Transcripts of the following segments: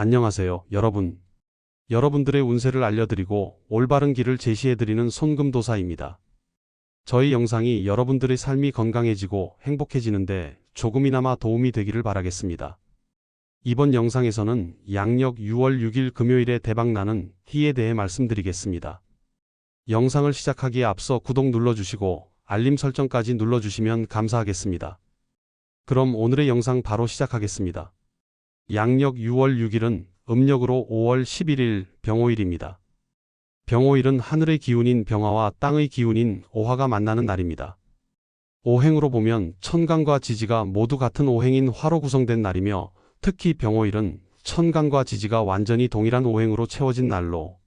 안녕하세요, 여러분. 여러분들의 운세를 알려드리고 올바른 길을 제시해드리는 손금도사입니다. 저희 영상이 여러분들의 삶이 건강해지고 행복해지는데 조금이나마 도움이 되기를 바라겠습니다. 이번 영상에서는 양력 6월 6일 금요일에 대박나는 희에 대해 말씀드리겠습니다. 영상을 시작하기에 앞서 구독 눌러주시고 알림 설정까지 눌러주시면 감사하겠습니다. 그럼 오늘의 영상 바로 시작하겠습니다. 양력 6월 6일은 음력으로 5월 11일 병오일입니다. 병오일은 하늘의 기운인 병화와 땅의 기운인 오화가 만나는 날입니다. 오행으로 보면 천간과 지지가 모두 같은 오행인 화로 구성된 날이며 특히 병오일은 천간과 지지가 완전히 동일한 오행으로 채워진 날로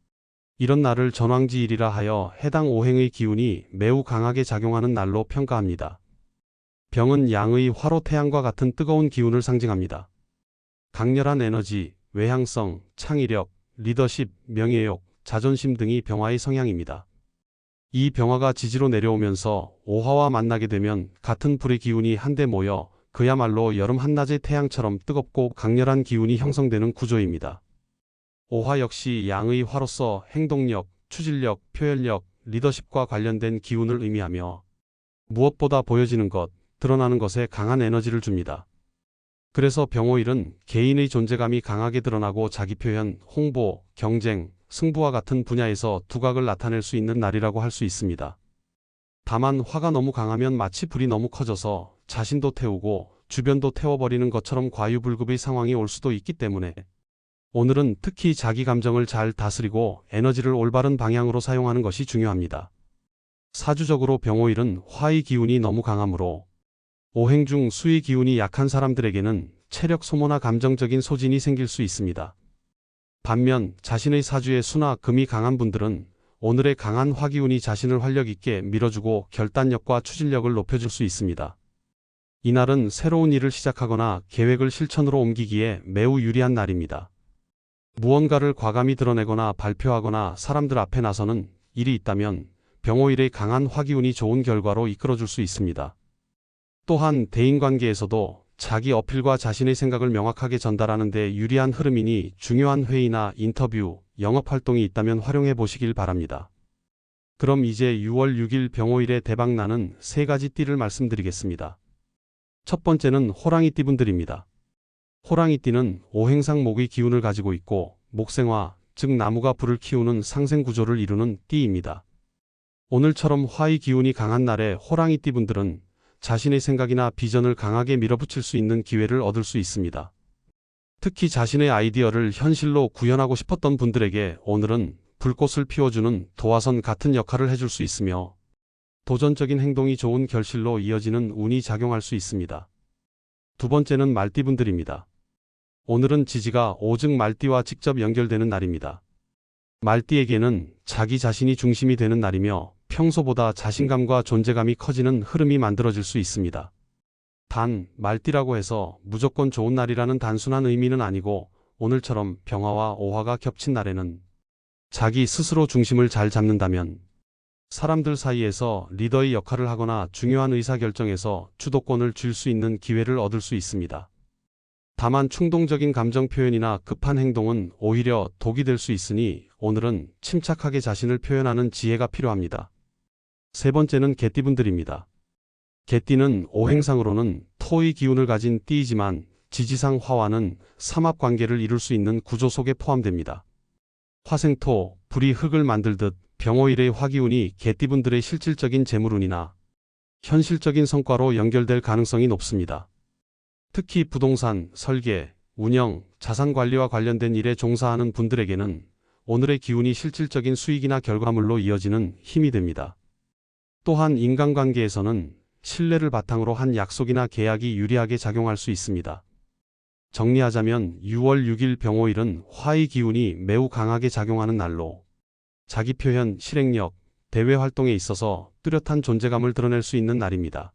이런 날을 전왕지일이라 하여 해당 오행의 기운이 매우 강하게 작용하는 날로 평가합니다. 병은 양의 화로 태양과 같은 뜨거운 기운을 상징합니다. 강렬한 에너지, 외향성, 창의력, 리더십, 명예욕, 자존심 등이 병화의 성향입니다. 이 병화가 지지로 내려오면서 오화와 만나게 되면 같은 불의 기운이 한데 모여 그야말로 여름 한낮의 태양처럼 뜨겁고 강렬한 기운이 형성되는 구조입니다. 오화 역시 양의 화로서 행동력, 추진력, 표현력, 리더십과 관련된 기운을 의미하며 무엇보다 보여지는 것, 드러나는 것에 강한 에너지를 줍니다. 그래서 병오일은 개인의 존재감이 강하게 드러나고 자기 표현, 홍보, 경쟁, 승부와 같은 분야에서 두각을 나타낼 수 있는 날이라고 할 수 있습니다. 다만 화가 너무 강하면 마치 불이 너무 커져서 자신도 태우고 주변도 태워버리는 것처럼 과유불급의 상황이 올 수도 있기 때문에 오늘은 특히 자기 감정을 잘 다스리고 에너지를 올바른 방향으로 사용하는 것이 중요합니다. 사주적으로 병오일은 화의 기운이 너무 강하므로 오행 중 수의 기운이 약한 사람들에게는 체력 소모나 감정적인 소진이 생길 수 있습니다. 반면 자신의 사주에 수나 금이 강한 분들은 오늘의 강한 화기운이 자신을 활력 있게 밀어주고 결단력과 추진력을 높여줄 수 있습니다. 이날은 새로운 일을 시작하거나 계획을 실천으로 옮기기에 매우 유리한 날입니다. 무언가를 과감히 드러내거나 발표하거나 사람들 앞에 나서는 일이 있다면 병오일의 강한 화기운이 좋은 결과로 이끌어줄 수 있습니다. 또한 대인관계에서도 자기 어필과 자신의 생각을 명확하게 전달하는 데 유리한 흐름이니 중요한 회의나 인터뷰, 영업활동이 있다면 활용해 보시길 바랍니다. 그럼 이제 6월 6일 병오일에 대박나는 세 가지 띠를 말씀드리겠습니다. 첫 번째는 호랑이 띠 분들입니다. 호랑이 띠는 오행상 목의 기운을 가지고 있고 목생화, 즉 나무가 불을 키우는 상생 구조를 이루는 띠입니다. 오늘처럼 화의 기운이 강한 날에 호랑이 띠 분들은 자신의 생각이나 비전을 강하게 밀어붙일 수 있는 기회를 얻을 수 있습니다. 특히 자신의 아이디어를 현실로 구현하고 싶었던 분들에게 오늘은 불꽃을 피워주는 도화선 같은 역할을 해줄 수 있으며 도전적인 행동이 좋은 결실로 이어지는 운이 작용할 수 있습니다. 두 번째는 말띠분들입니다. 오늘은 지지가 오직 말띠와 직접 연결되는 날입니다. 말띠에게는 자기 자신이 중심이 되는 날이며 평소보다 자신감과 존재감이 커지는 흐름이 만들어질 수 있습니다. 단, 말띠라고 해서 무조건 좋은 날이라는 단순한 의미는 아니고 오늘처럼 병화와 오화가 겹친 날에는 자기 스스로 중심을 잘 잡는다면 사람들 사이에서 리더의 역할을 하거나 중요한 의사결정에서 주도권을 쥘수 있는 기회를 얻을 수 있습니다. 다만 충동적인 감정 표현이나 급한 행동은 오히려 독이 될 수 있으니 오늘은 침착하게 자신을 표현하는 지혜가 필요합니다. 세 번째는 개띠분들입니다. 개띠는 오행상으로는 토의 기운을 가진 띠이지만 지지상 화와는 삼합 관계를 이룰 수 있는 구조 속에 포함됩니다. 화생토, 불이 흙을 만들듯 병오일의 화기운이 개띠분들의 실질적인 재물운이나 현실적인 성과로 연결될 가능성이 높습니다. 특히 부동산, 설계, 운영, 자산 관리와 관련된 일에 종사하는 분들에게는 오늘의 기운이 실질적인 수익이나 결과물로 이어지는 힘이 됩니다. 또한 인간관계에서는 신뢰를 바탕으로 한 약속이나 계약이 유리하게 작용할 수 있습니다. 정리하자면 6월 6일 병오일은 화의 기운이 매우 강하게 작용하는 날로 자기 표현, 실행력, 대외 활동에 있어서 뚜렷한 존재감을 드러낼 수 있는 날입니다.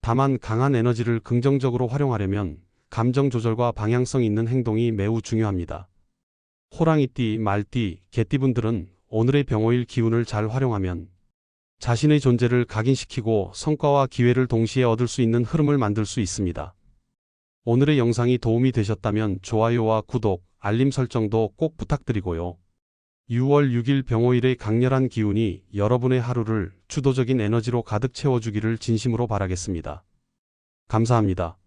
다만 강한 에너지를 긍정적으로 활용하려면 감정 조절과 방향성 있는 행동이 매우 중요합니다. 호랑이띠, 말띠, 개띠분들은 오늘의 병오일 기운을 잘 활용하면 자신의 존재를 각인시키고 성과와 기회를 동시에 얻을 수 있는 흐름을 만들 수 있습니다. 오늘의 영상이 도움이 되셨다면 좋아요와 구독, 알림 설정도 꼭 부탁드리고요. 6월 6일 병호일의 강렬한 기운이 여러분의 하루를 주도적인 에너지로 가득 채워주기를 진심으로 바라겠습니다. 감사합니다.